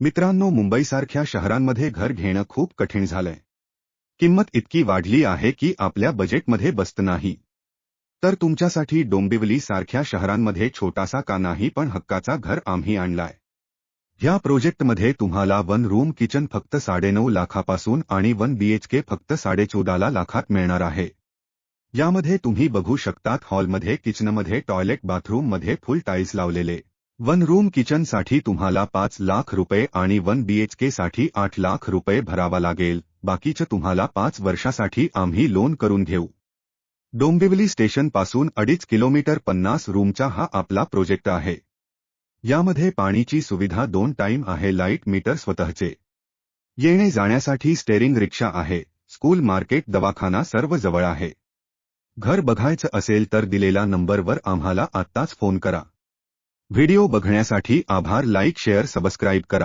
मित्रांनो मुंबईसारख्या शहरांमध्ये घर घेणं खूप कठीण झालंय. किंमत इतकी वाढली आहे की आपल्या बजेटमध्ये बसत नाही. तर तुमच्यासाठी डोंबिवली सारख्या शहरांमध्ये छोटासा का नाही पण हक्काचा घर आम्ही आणलाय. ह्या प्रोजेक्टमध्ये तुम्हाला वन रूम किचन फक्त साडेनऊ लाखापासून आणि वन बीएचके फक्त साडेचौदाला लाखात मिळणार आहे. यामध्ये तुम्ही बघू शकतात हॉलमध्ये किचनमध्ये टॉयलेट बाथरूममध्ये फुल टाईल्स लावलेले. वन रूम किचनसाठी तुम्हाला पाच लाख रुपये आणि वन बीएचके साठी आठ लाख रुपये भरावा लागेल. बाकीचं तुम्हाला पाच वर्षासाठी आम्ही लोन करून घेऊ. डोंबिवली स्टेशनपासून अडीच किलोमीटर पन्नास रूमचा हा आपला प्रोजेक्ट आहे. यामध्ये पाणीची सुविधा दोन टाईम आहे लाइट मीटर स्वतःचे. येणे जाण्यासाठी स्टेरिंग रिक्षा आहे. स्कूल मार्केट दवाखाना सर्व जवळ आहे. घर बघायचं असेल तर दिलेल्या नंबरवर आम्हाला आत्ताच फोन करा. व्हिडिओ बघण्यासाठी आभार लाईक शेअर सबस्क्राईब करा.